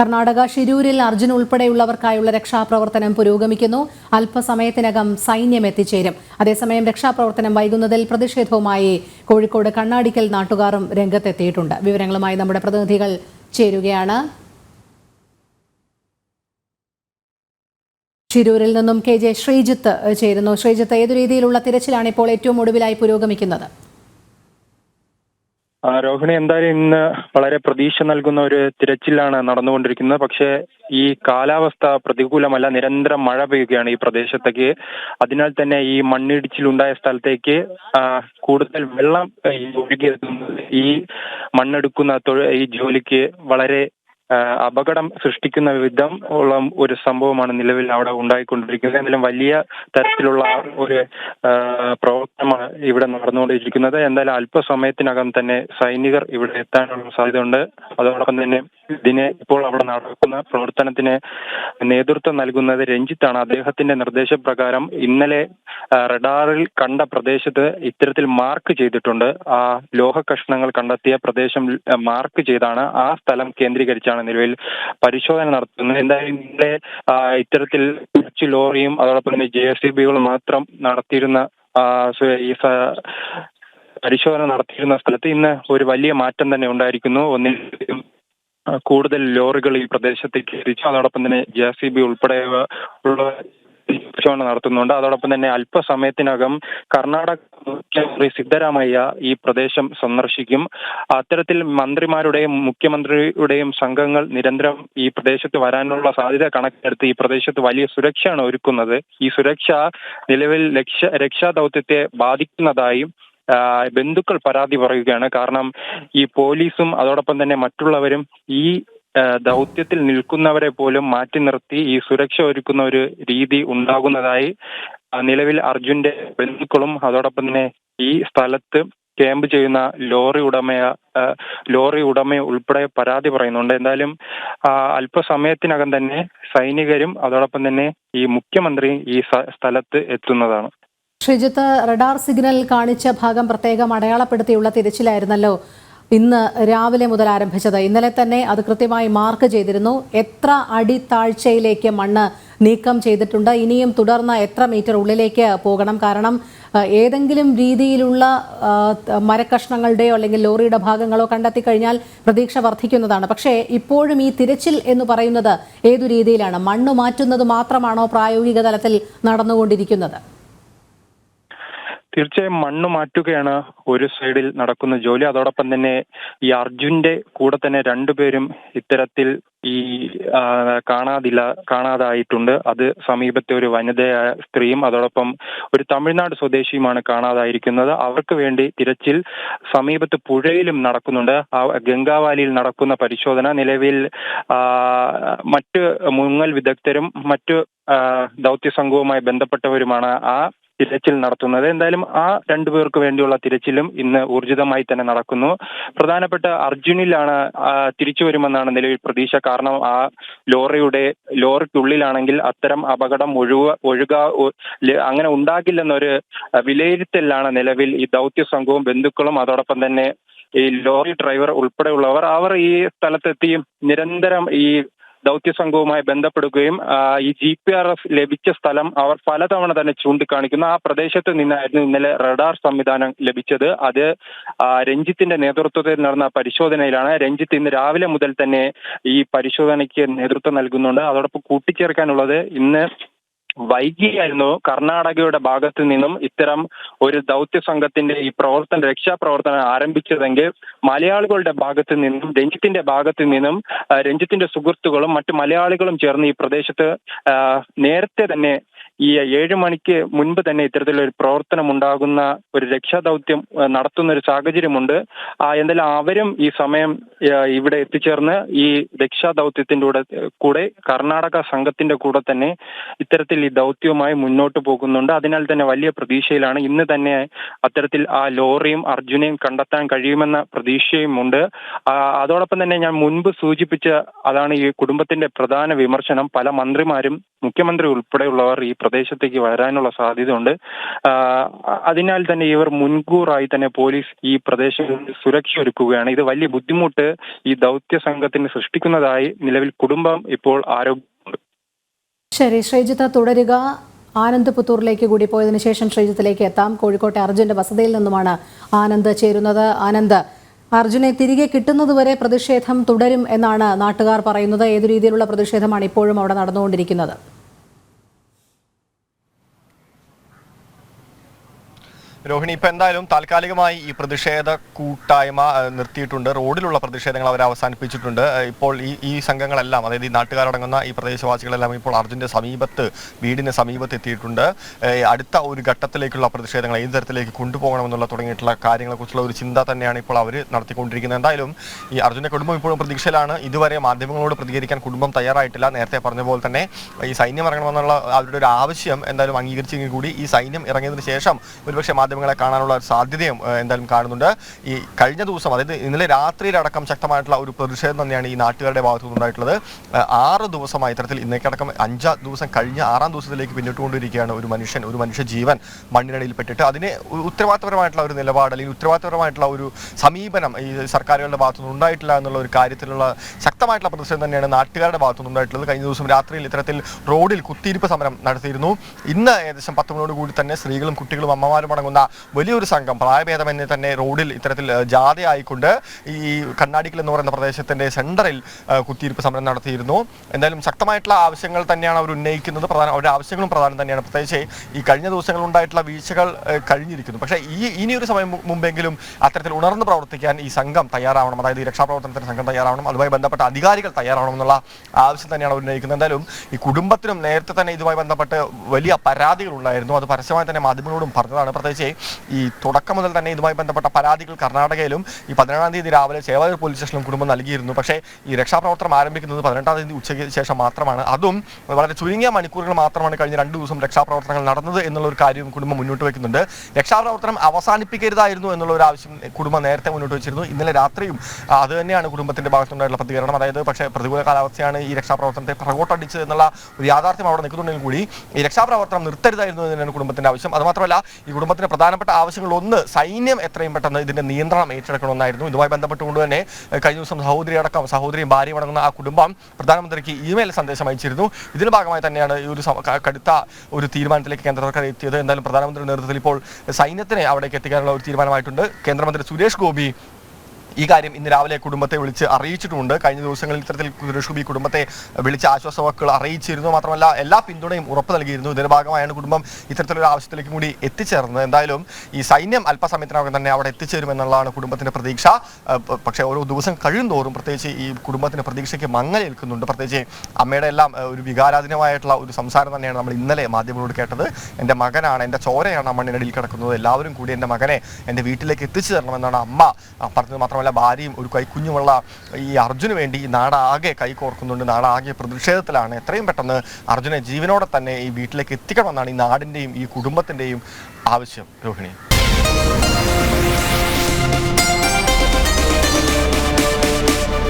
കർണാടക ഷിരൂരിൽ അർജുൻ ഉൾപ്പെടെയുള്ളവർക്കായുള്ള രക്ഷാപ്രവർത്തനം പുരോഗമിക്കുന്നു. അല്പസമയത്തിനകം സൈന്യം എത്തിച്ചേരും. അതേസമയം രക്ഷാപ്രവർത്തനം വൈകുന്നതിൽ പ്രതിഷേധവുമായി കോഴിക്കോട് കണ്ണാടിക്കൽ നാട്ടുകാരും രംഗത്തെത്തിയിട്ടുണ്ട്. വിവരങ്ങളുമായി നമ്മുടെ പ്രതിനിധികൾ ചേരുകയാണ്. ഷിരൂരിൽ നിന്നും കെ ജെ ശ്രീജിത്ത് ചേരുന്നു. ശ്രീജിത്ത് ഏതു രീതിയിലുള്ള തിരച്ചിലാണ് ഇപ്പോൾ ഏറ്റവും ഒടുവിലായി പുരോഗമിക്കുന്നത്? രോഹിണി എന്തായാലും ഇന്ന് വളരെ പ്രതീക്ഷ നൽകുന്ന ഒരു തിരച്ചിലാണ് നടന്നുകൊണ്ടിരിക്കുന്നത്. പക്ഷേ ഈ കാലാവസ്ഥ പ്രതികൂലമല്ല നിരന്തരം മഴ പെയ്യുകയാണ് ഈ പ്രദേശത്തേക്ക്. അതിനാൽ തന്നെ ഈ മണ്ണിടിച്ചിലുണ്ടായ സ്ഥലത്തേക്ക് കൂടുതൽ വെള്ളം ഒഴുകിയെത്തുന്നത് ഈ മണ്ണെടുക്കുന്ന ഈ ജോലിക്ക് വളരെ അപകടം സൃഷ്ടിക്കുന്ന വിധം ഉള്ള ഒരു സംഭവമാണ് നിലവിൽ അവിടെ ഉണ്ടായിക്കൊണ്ടിരിക്കുന്നത്. എന്തായാലും വലിയ തരത്തിലുള്ള ഒരു പ്രവർത്തനമാണ് ഇവിടെ നടന്നുകൊണ്ടിരിക്കുന്നത്. എന്തായാലും അല്പസമയത്തിനകം തന്നെ സൈനികർ ഇവിടെ എത്താനുള്ള സാധ്യതയുണ്ട്. അതോടൊപ്പം തന്നെ ഇതിനെ ഇപ്പോൾ അവിടെ നടക്കുന്ന പ്രവർത്തനത്തിന് നേതൃത്വം നൽകുന്നത് രഞ്ജിത്താണ്. അദ്ദേഹത്തിന്റെ നിർദ്ദേശപ്രകാരം ഇന്നലെ റഡാറിൽ കണ്ട പ്രദേശത്ത് ഇത്തരത്തിൽ മാർക്ക് ചെയ്തിട്ടുണ്ട്. ആ ലോഹ കഷ്ണങ്ങൾ കണ്ടെത്തിയ പ്രദേശം മാർക്ക് ചെയ്താണ്. ആ സ്ഥലം കേന്ദ്രീകരിച്ചാണ് നിലവിൽ പരിശോധന നടത്തുന്നത് എന്തായാലും ഇന്നലെ ഇത്തരത്തിൽ കുറച്ച് ലോറിയും അതോടൊപ്പം തന്നെ ജെ എസ് ബികളും മാത്രം നടത്തിയിരുന്ന ഈ സ- പരിശോധന നടത്തിയിരുന്ന സ്ഥലത്ത് ഇന്ന് ഒരു വലിയ മാറ്റം തന്നെ ഉണ്ടായിരിക്കുന്നു. ഒന്നിൽ കൂടുതൽ ലോറികൾ ഈ പ്രദേശത്തേക്ക് എത്തിച്ചു. അതോടൊപ്പം തന്നെ ജെ സി ബി ഉൾപ്പെടെ ഉള്ള പരിശോധന നടത്തുന്നുണ്ട്. അതോടൊപ്പം തന്നെ അല്പസമയത്തിനകം കർണാടക മുഖ്യമന്ത്രി സിദ്ധരാമയ്യ ഈ പ്രദേശം സന്ദർശിക്കും. അത്തരത്തിൽ മന്ത്രിമാരുടെയും മുഖ്യമന്ത്രിയുടെയും സംഘങ്ങൾ നിരന്തരം ഈ പ്രദേശത്ത് വരാനുള്ള സാധ്യത കണക്കിലെടുത്ത് ഈ പ്രദേശത്ത് വലിയ സുരക്ഷയാണ് ഒരുക്കുന്നത്. ഈ സുരക്ഷ നിലവിൽ രക്ഷ രക്ഷാ ദൗത്യത്തെ ബാധിക്കുന്നതായും ബന്ധുക്കൾ പരാതി പറയുകയാണ്. കാരണം ഈ പോലീസും അതോടൊപ്പം തന്നെ മറ്റുള്ളവരും ഈ ദൗത്യത്തിൽ നിൽക്കുന്നവരെ പോലും മാറ്റി നിർത്തി ഈ സുരക്ഷ ഒരുക്കുന്ന ഒരു രീതി ഉണ്ടാകുന്നതായി നിലവിൽ അർജുന്റെ ബന്ധുക്കളും അതോടൊപ്പം തന്നെ ഈ സ്ഥലത്ത് ക്യാമ്പ് ചെയ്യുന്ന ലോറി ഉടമയ ലോറി ഉടമ ഉൾപ്പെടെ പരാതി പറയുന്നുണ്ട്. എന്തായാലും അല്പസമയത്തിനകം തന്നെ സൈനികരും അതോടൊപ്പം തന്നെ ഈ മുഖ്യമന്ത്രി ഈ സ്ഥലത്ത് എത്തുന്നതാണ്. ശ്രീജിത്ത് റഡാർ സിഗ്നൽ കാണിച്ച ഭാഗം പ്രത്യേകം അടയാളപ്പെടുത്തിയുള്ള തിരച്ചിലായിരുന്നല്ലോ. ഇന്ന് രാവിലെ മുതൽ ആരംഭിച്ചത്. ഇന്നലെ തന്നെ അത് കൃത്യമായി മാർക്ക് ചെയ്തിരുന്നു. എത്ര അടി താഴ്ചയിലേക്ക് മണ്ണ് നീക്കം ചെയ്തിട്ടുണ്ട്. ഇനിയും തുടർന്ന് എത്ര മീറ്റർ ഉള്ളിലേക്ക് പോകണം. കാരണം ഏതെങ്കിലും രീതിയിലുള്ള മരക്കഷ്ണങ്ങളുടെയോ അല്ലെങ്കിൽ ലോറിയുടെ ഭാഗങ്ങളോ കണ്ടെത്തി കഴിഞ്ഞാൽ പ്രതീക്ഷ വർദ്ധിക്കുന്നതാണ്. പക്ഷേ ഇപ്പോഴും ഈ തിരച്ചിൽ എന്ന് പറയുന്നത് ഏതു രീതിയിലാണ്? മണ്ണ് മാറ്റുന്നത് മാത്രമാണോ പ്രായോഗിക തലത്തിൽ നടന്നുകൊണ്ടിരിക്കുന്നത്? തീർച്ചയായും മണ്ണ് മാറ്റുകയാണ് ഒരു സൈഡിൽ നടക്കുന്ന ജോലി. അതോടൊപ്പം തന്നെ ഈ അർജുന്റെ കൂടെ തന്നെ രണ്ടുപേരും ഇത്തരത്തിൽ ഈ കാണാതില്ല കാണാതായിട്ടുണ്ട്. അത് സമീപത്തെ ഒരു വനിതയായ സ്ത്രീയും അതോടൊപ്പം ഒരു തമിഴ്നാട് സ്വദേശിയുമാണ് കാണാതായിരിക്കുന്നത്. അവർക്ക് വേണ്ടി തിരച്ചിൽ സമീപത്ത് പുഴയിലും നടക്കുന്നുണ്ട്. ഗംഗാവാലിയിൽ നടക്കുന്ന പരിശോധന നിലവിൽ മറ്റ് മുങ്ങൽ വിദഗ്ധരും മറ്റ് ദൗത്യ സംഘവുമായി ബന്ധപ്പെട്ടവരുമാണ് ആ തിരച്ചിൽ നടത്തുന്നത്. എന്തായാലും ആ രണ്ടുപേർക്ക് വേണ്ടിയുള്ള തിരച്ചിലും ഇന്ന് ഊർജിതമായി തന്നെ നടക്കുന്നു. പ്രധാനപ്പെട്ട അർജുനിലാണ് തിരിച്ചു വരുമെന്നാണ് നിലവിൽ പ്രതീക്ഷ. കാരണം ആ ലോറിയുടെ ലോറിക്കുള്ളിലാണെങ്കിൽ അത്തരം അപകടം ഒഴുക ഒഴുക അങ്ങനെ ഉണ്ടാകില്ലെന്നൊരു വിലയിരുത്തലാണ് നിലവിൽ ഈ ദൗത്യ സംഘവും ബന്ധുക്കളും. അതോടൊപ്പം തന്നെ ഈ ലോറി ഡ്രൈവർ ഉൾപ്പെടെയുള്ളവർ. അവർ ഈ സ്ഥലത്തെത്തി നിരന്തരം ഈ ദൗത്യ സംഘവുമായി ബന്ധപ്പെടുകയും ഈ ജി പി ആർ എഫ് ലഭിച്ച സ്ഥലം അവർ പലതവണ തന്നെ ചൂണ്ടിക്കാണിക്കുന്നു. ആ പ്രദേശത്ത് നിന്നായിരുന്നു ഇന്നലെ റഡാർ സംവിധാനം ലഭിച്ചത്. അത് രഞ്ജിത്തിന്റെ നേതൃത്വത്തിൽ നടന്ന പരിശോധനയിലാണ്. രഞ്ജിത്ത് ഇന്ന് രാവിലെ മുതൽ തന്നെ ഈ പരിശോധനയ്ക്ക് നേതൃത്വം നൽകുന്നുണ്ട്. അതോടൊപ്പം കൂട്ടിച്ചേർക്കാനുള്ളത് ഇന്ന് വൈകിയായിരുന്നു കർണാടകയുടെ ഭാഗത്തു നിന്നും ഇത്തരം ഒരു ദൗത്യ സംഘത്തിന്റെ ഈ പ്രവർത്തന രക്ഷാപ്രവർത്തനം ആരംഭിച്ചതെങ്കിൽ മലയാളികളുടെ ഭാഗത്തു നിന്നും രഞ്ജിത്തിന്റെ ഭാഗത്തു നിന്നും രഞ്ജിത്തിന്റെ സുഹൃത്തുക്കളും മറ്റു മലയാളികളും ചേർന്ന് ഈ പ്രദേശത്ത് നേരത്തെ തന്നെ ഈ ഏഴ് മണിക്ക് മുൻപ് തന്നെ ഇത്തരത്തിലൊരു പ്രവർത്തനം ഉണ്ടാകുന്ന ഒരു രക്ഷാദൗത്യം നടത്തുന്ന ഒരു സാഹചര്യമുണ്ട്. എന്തായാലും അവരും ഈ സമയം ഇവിടെ എത്തിച്ചേർന്ന് ഈ രക്ഷാദൗത്യത്തിന്റെ കൂടെ കൂടെ കർണാടക സംഘത്തിന്റെ കൂടെ തന്നെ ഇത്തരത്തിൽ ഈ ദൗത്യവുമായി മുന്നോട്ട് പോകുന്നുണ്ട്. അതിനാൽ തന്നെ വലിയ പ്രതീക്ഷയിലാണ് ഇന്ന് തന്നെ അത്തരത്തിൽ ആ ലോറിയും അർജുനെയും കണ്ടെത്താൻ കഴിയുമെന്ന പ്രതീക്ഷയുമുണ്ട് അതോടൊപ്പം തന്നെ ഞാൻ മുൻപ് സൂചിപ്പിച്ച അതാണ് ഈ കുടുംബത്തിന്റെ പ്രധാന വിമർശനം. പല മന്ത്രിമാരും മുഖ്യമന്ത്രി ഉൾപ്പെടെയുള്ളവർ ഈ പ്രദേശത്തേക്ക് വരാനുള്ള സാധ്യതയുണ്ട്. അതിനാൽ തന്നെ ഇവർ മുൻകൂറായി തന്നെ പോലീസ് ഈ പ്രദേശത്ത് സുരക്ഷ ഒരുക്കുകയാണ്. ഇത് വലിയ ബുദ്ധിമുട്ട് ഈ ദൗത്യ സംഘത്തിന് സൃഷ്ടിക്കുന്നതായി നിലവിൽ കുടുംബം ഇപ്പോൾ ആരോപിക്കുന്നുണ്ട് ശരി ശ്രീജിത്ത് തുടരുക. ആനന്ദ് പുത്തൂറിലേക്ക് കൂടി പോയതിനു ശേഷം ശ്രീജിത്തിലേക്ക് എത്താം. കോഴിക്കോട്ടെ അർജുന്റെ വസതിയിൽ നിന്നുമാണ് ആനന്ദ് ചേരുന്നത്. ആനന്ദ് അർജുനെ തിരികെ കിട്ടുന്നതുവരെ പ്രതിഷേധം തുടരും എന്നാണ് നാട്ടുകാർ പറയുന്നത്. ഏതു രീതിയിലുള്ള പ്രതിഷേധമാണ് ഇപ്പോഴും അവിടെ നടന്നുകൊണ്ടിരിക്കുന്നത്? രോഹിണി ഇപ്പൊ എന്തായാലും താൽക്കാലികമായി ഈ പ്രതിഷേധ കൂട്ടായ്മ നിർത്തിയിട്ടുണ്ട്. റോഡിലുള്ള പ്രതിഷേധങ്ങൾ അവർ അവസാനിപ്പിച്ചിട്ടുണ്ട്. ഇപ്പോൾ ഈ ഈ സംഘങ്ങളെല്ലാം അതായത് ഈ നാട്ടുകാരടങ്ങുന്ന ഈ പ്രദേശവാസികളെല്ലാം ഇപ്പോൾ അർജുന്റെ സമീപത്ത് വീടിന് സമീപത്ത് എത്തിയിട്ടുണ്ട്. അടുത്ത ഒരു ഘട്ടത്തിലേക്കുള്ള പ്രതിഷേധങ്ങൾ ഏത് തരത്തിലേക്ക് കൊണ്ടുപോകണമെന്നുള്ള തുടങ്ങിയിട്ടുള്ള കാര്യങ്ങളെക്കുറിച്ചുള്ള ഒരു ചിന്ത തന്നെയാണ് ഇപ്പോൾ അവർ നടത്തിക്കൊണ്ടിരിക്കുന്നത്. എന്തായാലും ഈ അർജുന്റെ കുടുംബം ഇപ്പോഴും പ്രതീക്ഷയിലാണ്. ഇതുവരെ മാധ്യമങ്ങളോട് പ്രതികരിക്കാൻ കുടുംബം തയ്യാറായിട്ടില്ല. നേരത്തെ പറഞ്ഞ പോലെ തന്നെ ഈ സൈന്യം ഇറങ്ങണമെന്നുള്ള അവരുടെ ഒരു ആവശ്യം എന്തായാലും അംഗീകരിച്ചെങ്കിൽ കൂടി ഈ സൈന്യം ഇറങ്ങിയതിനു ശേഷം ഒരുപക്ഷെ മാധ്യമങ്ങളെ കാണാനുള്ള സാധ്യതയും എന്തായാലും കാണുന്നുണ്ട്. ഈ കഴിഞ്ഞ ദിവസം അതായത് ഇന്നലെ രാത്രിയിലടക്കം ശക്തമായിട്ടുള്ള ഒരു പ്രതിഷേധം തന്നെയാണ് ഈ നാട്ടുകാരുടെ ഭാഗത്തു നിന്നുണ്ടായിട്ടുള്ളത്. ആറ് ദിവസമായി ഇത്തരത്തിൽ ഇന്നേക്കടക്കം അഞ്ചാം ദിവസം കഴിഞ്ഞ ആറാം ദിവസത്തിലേക്ക് പിന്നിട്ടുകൊണ്ടിരിക്കുകയാണ് ഒരു മനുഷ്യൻ ഒരു മനുഷ്യ ജീവൻ മണ്ണിനടിയിൽ പെട്ടിട്ട് അതിന് ഉത്തരവാദിത്തപരമായിട്ടുള്ള ഒരു നിലപാട് അല്ലെങ്കിൽ ഉത്തരവാദിത്തപരമായിട്ടുള്ള ഒരു സമീപനം ഈ സർക്കാരുകളുടെ ഭാഗത്തു നിന്ന് ഉണ്ടായിട്ടില്ല എന്നുള്ള ഒരു കാര്യത്തിലുള്ള ശക്തമായിട്ടുള്ള പ്രതിഷേധം തന്നെയാണ് നാട്ടുകാരുടെ ഭാഗത്തു നിന്നുണ്ടായിട്ടുള്ളത്. കഴിഞ്ഞ ദിവസം രാത്രിയിൽ ഇത്തരത്തിൽ റോഡിൽ കുത്തിയിരിപ്പ് സമരം നടത്തിയിരുന്നു. ഇന്ന് ഏകദേശം പത്ത് മണിയോട് കൂടി തന്നെ സ്ത്രീകളും കുട്ടികളും അമ്മമാരും അടങ്ങുന്ന വലിയൊരു സംഘം പ്രായഭേദമെന്നെ തന്നെ റോഡിൽ ഇത്തരത്തിൽ ജാഥയായിക്കൊണ്ട് ഈ കണ്ണാടിക്കൽ എന്ന് പറയുന്ന പ്രദേശത്തിന്റെ സെന്ററിൽ ഏഹ്, കുത്തിയിരിപ്പ് സമരം നടത്തിയിരുന്നു. എന്തായാലും ശക്തമായിട്ടുള്ള ആവശ്യങ്ങൾ തന്നെയാണ് അവർ ഉന്നയിക്കുന്നത്. പ്രധാന അവരുടെ ആവശ്യങ്ങളും പ്രധാനം തന്നെയാണ്. പ്രത്യേകിച്ച് ഈ കഴിഞ്ഞ ദിവസങ്ങളിൽ ഉണ്ടായിട്ടുള്ള വീഴ്ചകൾ കഴിഞ്ഞിരിക്കുന്നു. പക്ഷേ ഈ ഇനിയൊരു സമയം മുമ്പെങ്കിലും അത്തരത്തിൽ ഉണർന്ന് പ്രവർത്തിക്കാൻ ഈ സംഘം തയ്യാറാവണം. അതായത് ഈ രക്ഷാപ്രവർത്തനത്തിന് സംഘം തയ്യാറാവണം. അതുമായി ബന്ധപ്പെട്ട അധികാരികൾ തയ്യാറാവണം എന്നുള്ള ആവശ്യം തന്നെയാണ് ഉന്നയിക്കുന്നത്. എന്തായാലും ഈ കുടുംബത്തിനും നേരത്തെ തന്നെ ഇതുമായി ബന്ധപ്പെട്ട് വലിയ പരാതികൾ ഉണ്ടായിരുന്നു. അത് പരസ്യമായി തന്നെ മാധ്യമങ്ങളോടും പറഞ്ഞതാണ്. പ്രത്യേകിച്ച് ഈ തുടക്കം മുതൽ തന്നെ ഇതുമായി ബന്ധപ്പെട്ട പരാതികൾ കർണാടകയിലും ഈ പതിനേഴാം തീയതി രാവിലെ ചേവായൂർ പോലീസ് സ്റ്റേഷനിലും കുടുംബം നൽകിയിരുന്നു. പക്ഷേ ഈ രക്ഷാപ്രവർത്തനം ആരംഭിക്കുന്നത് പതിനെട്ടാം തീയതി ഉച്ചയ്ക്ക് ശേഷം മാത്രമാണ്. അതും വളരെ ചുരുങ്ങിയ മണിക്കൂറുകൾ മാത്രമാണ് കഴിഞ്ഞ രണ്ട് ദിവസം രക്ഷാപ്രവർത്തനങ്ങൾ നടന്നത് എന്നുള്ള ഒരു കാര്യം കുടുംബം മുന്നോട്ട് വയ്ക്കുന്നുണ്ട് രക്ഷാപ്രവർത്തനം അവസാനിപ്പിക്കരുതായിരുന്നു എന്നുള്ള ഒരു ആവശ്യം കുടുംബം നേരത്തെ മുന്നോട്ട് വെച്ചിരുന്നു. ഇന്നലെ രാത്രിയും അത് തന്നെയാണ് കുടുംബത്തിന്റെ ഭാഗത്തുണ്ടായിട്ടുള്ള പ്രതികരണം. അതായത് പക്ഷേ പ്രതികൂല കാലാവസ്ഥയാണ് ഈ രക്ഷാപ്രവർത്തനത്തെ പ്രകോട്ടടിച്ചത് എന്നുള്ള ഒരു യാഥാർത്ഥ്യം അവിടെ നിൽക്കുന്നുണ്ടെങ്കിൽ കൂടി ഈ രക്ഷാപ്രവർത്തനം നിർത്തരുതായിരുന്നു എന്നാണ് കുടുംബത്തിന്റെ ആവശ്യം. അതുമാത്രമല്ല ഈ കുടുംബത്തിന്റെ പ്രധാനപ്പെട്ട ആവശ്യങ്ങൾ ഒന്ന് സൈന്യം എത്രയും പെട്ടെന്ന് ഇതിന്റെ നിയന്ത്രണം ഏറ്റെടുക്കണമെന്നായിരുന്നു. ഇതുമായി ബന്ധപ്പെട്ടുകൊണ്ട് തന്നെ കഴിഞ്ഞ ദിവസം സഹോദരി അടക്കം സഹോദരിയും ഭാര്യയും അടങ്ങുന്ന ആ കുടുംബം പ്രധാനമന്ത്രിക്ക് ഇമെയിൽ സന്ദേശം അയച്ചിരുന്നു. ഇതിന്റെ ഭാഗമായി തന്നെയാണ് ഈ ഒരു കടുത്ത ഒരു തീരുമാനത്തിലേക്ക് കേന്ദ്ര സർക്കാർ എത്തിയത്. എന്തായാലും പ്രധാനമന്ത്രിയുടെ നേതൃത്വത്തിൽ ഇപ്പോൾ സൈന്യത്തിനെ അവിടേക്ക് എത്തിക്കാനുള്ള ഒരു തീരുമാനമായിട്ടുണ്ട്. കേന്ദ്രമന്ത്രി സുരേഷ് ഗോപി ഈ കാര്യം ഇന്ന് രാവിലെ കുടുംബത്തെ വിളിച്ച് അറിയിച്ചിട്ടുമുണ്ട്. കഴിഞ്ഞ ദിവസങ്ങളിൽ ഇത്തരത്തിൽ സുരേഷ് കുടുംബത്തെ വിളിച്ച് ആശ്വാസവാക്കുകൾ അറിയിച്ചിരുന്നു. മാത്രമല്ല എല്ലാ പിന്തുണയും ഉറപ്പ് നൽകിയിരുന്നു. ഇതിന്റെ ഭാഗമായാണ് കുടുംബം ഇത്തരത്തിലൊരു ആവശ്യത്തിലേക്ക് കൂടി എത്തിച്ചേർന്നത്. എന്തായാലും ഈ സൈന്യം അല്പസമയത്തിനകം തന്നെ അവിടെ എത്തിച്ചേരുമെന്നുള്ളതാണ് കുടുംബത്തിന്റെ പ്രതീക്ഷ. പക്ഷേ ഓരോ ദിവസം കഴിയുന്നതോറും പ്രത്യേകിച്ച് ഈ കുടുംബത്തിന്റെ പ്രതീക്ഷയ്ക്ക് മങ്ങലേൽക്കുന്നുണ്ട് പ്രത്യേകിച്ച് അമ്മയുടെ എല്ലാം ഒരു വികാരാധീനമായിട്ടുള്ള ഒരു സംസാരം തന്നെയാണ് നമ്മൾ ഇന്നലെ മാധ്യമങ്ങളോട് കേട്ടത്. എന്റെ മകനാണ് എന്റെ ചോരയാണ് മണ്ണിനടിയിൽ കിടക്കുന്നത്. എല്ലാവരും കൂടി എന്റെ മകനെ എന്റെ വീട്ടിലേക്ക് എത്തിച്ചു തരണമെന്നാണ് അമ്മ പറഞ്ഞത്. പറഞ്ഞത് മാത്രമല്ല ഭാര്യയും ഒരു കൈക്കുഞ്ഞുമുള്ള ഈ അർജുന് വേണ്ടി നാടാകെ കൈകോർക്കുന്നുണ്ട്. നാടാകെ പ്രതിഷേധത്തിലാണ്. എത്രയും പെട്ടെന്ന് അർജുനെ ജീവനോടെ തന്നെ ഈ വീട്ടിലേക്ക് എത്തിക്കണമെന്നാണ് ഈ നാടിന്റെയും ഈ കുടുംബത്തിന്റെയും ആവശ്യം. രോഹിണി.